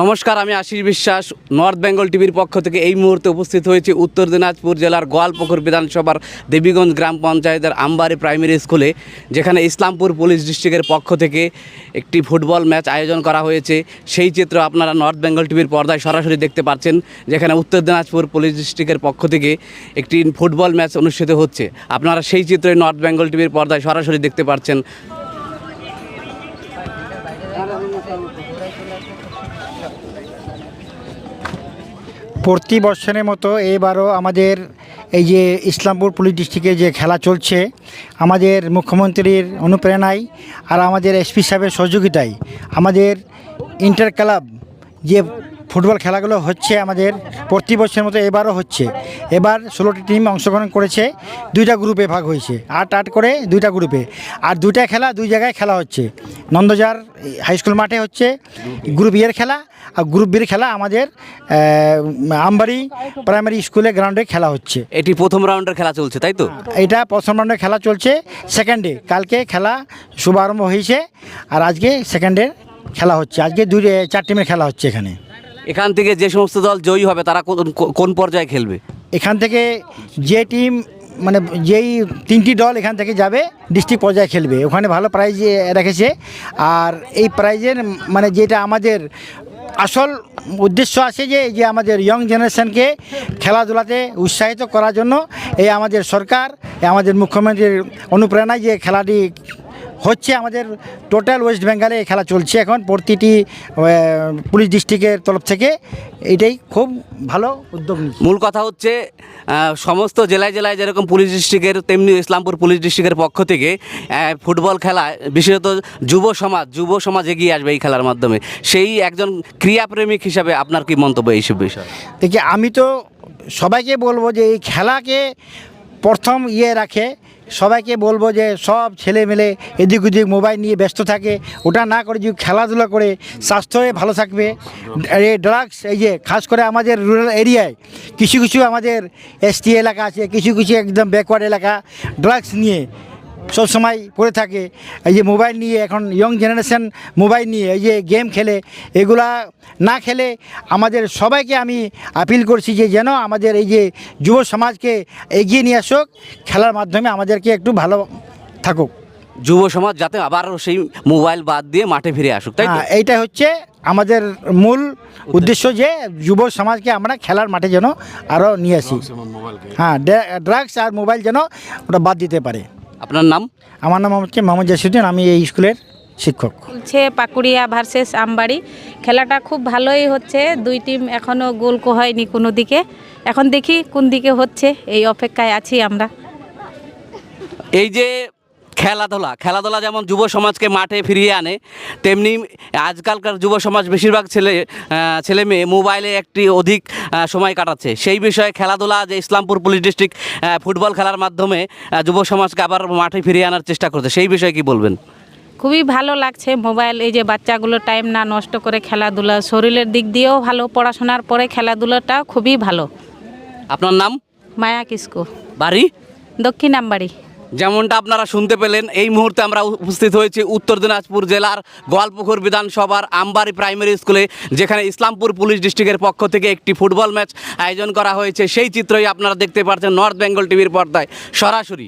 নমস্কার, আমি আশিস বিশ্বাস নর্থ বেঙ্গল টিভির পক্ষ থেকে এই মুহূর্তে উপস্থিত হয়েছে উত্তর দিনাজপুর জেলার গোয়ালপুকুর বিধানসভার দেবীগঞ্জ গ্রাম পঞ্চায়েতের আমবাড়ি প্রাইমারি স্কুলে, যেখানে ইসলামপুর পুলিশ ডিস্ট্রিক্টের পক্ষ থেকে একটি ফুটবল ম্যাচ আয়োজন করা হয়েছে। সেই চিত্র আপনারা নর্থ বেঙ্গল টিভির পর্দায় সরাসরি দেখতে পাচ্ছেন, যেখানে উত্তর দিনাজপুর পুলিশ ডিস্ট্রিক্টের পক্ষ থেকে একটি ফুটবল ম্যাচ অনুষ্ঠিত হচ্ছে। আপনারা সেই চিত্রই নর্থ বেঙ্গল টিভির পর্দায় সরাসরি দেখতে পাচ্ছেন। প্রতি বছরের মতো এবারও আমাদের এই যে ইসলামপুর পুলিশ ডিস্ট্রিক্টে যে খেলা চলছে, আমাদের মুখ্যমন্ত্রীর অনুপ্রেরণায় আর আমাদের এসপি সাহেবের সহযোগিতায় আমাদের ইন্টার ক্লাব যে ফুটবল খেলাগুলো হচ্ছে আমাদের প্রতি বছরের মতো এবারও হচ্ছে। এবার ষোলোটি টিম অংশগ্রহণ করেছে দুইটা গ্রুপে ভাগ হয়েছে। আট আট করে দুইটা গ্রুপে আর দুইটা খেলা দুই জায়গায় খেলা হচ্ছে। নন্দজার হাই স্কুল মাঠে হচ্ছে গ্রুপ ইয়ের খেলা আর গ্রুপ বির খেলা আমাদের আমবাড়ি প্রাইমারি স্কুলে গ্রাউন্ডে খেলা হচ্ছে। এটি প্রথম রাউন্ডের খেলা চলছে তাই তো? এটা প্রথম রাউন্ডে খেলা চলছে। সেকেন্ডে কালকে খেলা শুভারম্ভ হয়েছে আর আজকে সেকেন্ডে খেলা হচ্ছে। আজকে দুই চার টিমের খেলা হচ্ছে এখানে। এখান থেকে যে সমস্ত দল জয়ী হবে, তারা কোন- পর্যায়ে খেলবে? এখান থেকে যে টিম মানে যেই তিনটি দল এখান থেকে যাবে, ডিস্ট্রিক্ট পর্যায়ে খেলবে। ওখানে ভালো প্রাইজ রেখেছে। আর এই প্রাইজের মানে যেটা আমাদের আসল উদ্দেশ্য আছে যে যে আমাদের ইয়ং জেনারেশনকে খেলাধুলাতে উৎসাহিত করার জন্য, এই আমাদের সরকার আমাদের মুখ্যমন্ত্রীর অনুপ্রেরণায় যে খেলাটি হচ্ছে আমাদের টোটাল ওয়েস্ট বেঙ্গলে এই খেলা চলছে এখন প্রতিটি পুলিশ ডিস্ট্রিক্টের তরফ থেকে। এটাই খুব ভালো উদ্যোগ মূল কথা হচ্ছে সমস্ত জেলায় জেলায় যেরকম পুলিশ ডিস্ট্রিক্টের তেমনি ইসলামপুর পুলিশ ডিস্ট্রিক্টের পক্ষ থেকে ফুটবল খেলা বিশেষত যুব সমাজ যুব সমাজ এগিয়ে আসবে এই খেলার মাধ্যমে। সেই একজন ক্রীড়াপ্রেমিক হিসাবে আপনার কি মন্তব্য এইসব বিষয়? দেখি আমি তো সবাইকে বলব যে এই খেলাকে প্রথম ইয়ে রাখে সবাইকে বলব যে সব ছেলে মেলে এদিক ওদিক মোবাইল নিয়ে ব্যস্ত থাকে, ওটা না করে যদি খেলাধুলা করে স্বাস্থ্যে ভালো থাকবে। এই ড্রাগস, এই যে খাস করে আমাদের রুরাল এরিয়ায় কিছু কিছু আমাদের এসটি এলাকা আছে, কিছু কিছু একদম ব্যাকওয়ার্ড এলাকা, ড্রাগস নিয়ে সব সময় পড়ে থাকে। এই যে মোবাইল নিয়ে এখন ইয়ং জেনারেশন মোবাইল নিয়ে এই যে গেম খেলে এগুলা না খেলে আমাদের সবাইকে আমি আপিল করছি যে যেন আমাদের এই যে যুব সমাজকে এগিয়ে নিয়ে আসুক খেলার মাধ্যমে আমাদেরকে একটু ভালো থাকুক। যুব সমাজ যাতে আবার সেই মোবাইল বাদ দিয়ে মাঠে ফিরে আসুক তাই তো? হ্যাঁ এইটা হচ্ছে আমাদের মূল উদ্দেশ্য যে যুব সমাজকে আমরা খেলার মাঠে যেন আরও নিয়ে আসি। হ্যাঁ ড্রাগস আর মোবাইল যেন ওটা বাদ দিতে পারে। আপনার নাম? আমার নাম হচ্ছে মোহাম্মদ জাসিউদ্দিন আমি এই স্কুলের শিক্ষক। হচ্ছে পাকুড়িয়া ভার্সেস আমবাড়ি। খেলাটা খুব ভালোই হচ্ছে দুই টিম এখনও গোল কো হয়নি কোনো দিকে। এখন দেখি কোন দিকে হচ্ছে এই অপেক্ষায় আছি আমরা। এই যে খেলাধুলা। খেলাধুলা যেমন যুব সমাজকে মাঠে ফিরিয়ে আনে তেমনি আজকালকার যুব সমাজ বেশিরভাগ ছেলে ছেলে মেয়ে মোবাইলে একটি অধিক সময় কাটাচ্ছে। সেই বিষয়ে খেলাধুলা যে ইসলামপুর পুলিশ ডিস্ট্রিক্ট ফুটবল খেলার মাধ্যমে যুব সমাজকে আবার মাঠে ফিরিয়ে আনার চেষ্টা করছে। সেই বিষয়ে কি বলবেন? খুবই ভালো লাগছে। মোবাইল এই যে বাচ্চাগুলো টাইম না নষ্ট করে খেলাধুলা শরীরের দিক দিয়েও ভালো পড়াশোনার পরে খেলাধুলাটা খুবই ভালো। আপনার নাম? মায়া কিসকু। বাড়ি? দক্ষিণ আমবাড়ি যেমনটা আপনারা শুনতে পেলেন, এই মুহূর্তে আমরা উপস্থিত হয়েছি উত্তর দিনাজপুর জেলার গোয়ালপুকুর বিধানসভার আমবাড়ি প্রাইমারি স্কুলে, যেখানে ইসলামপুর পুলিশ ডিস্ট্রিক্টের পক্ষ থেকে একটি ফুটবল ম্যাচ আয়োজন করা হয়েছে। সেই চিত্রই আপনারা দেখতে পাচ্ছেন নর্থ বেঙ্গল টিভির পর্দায়। সরাসরি।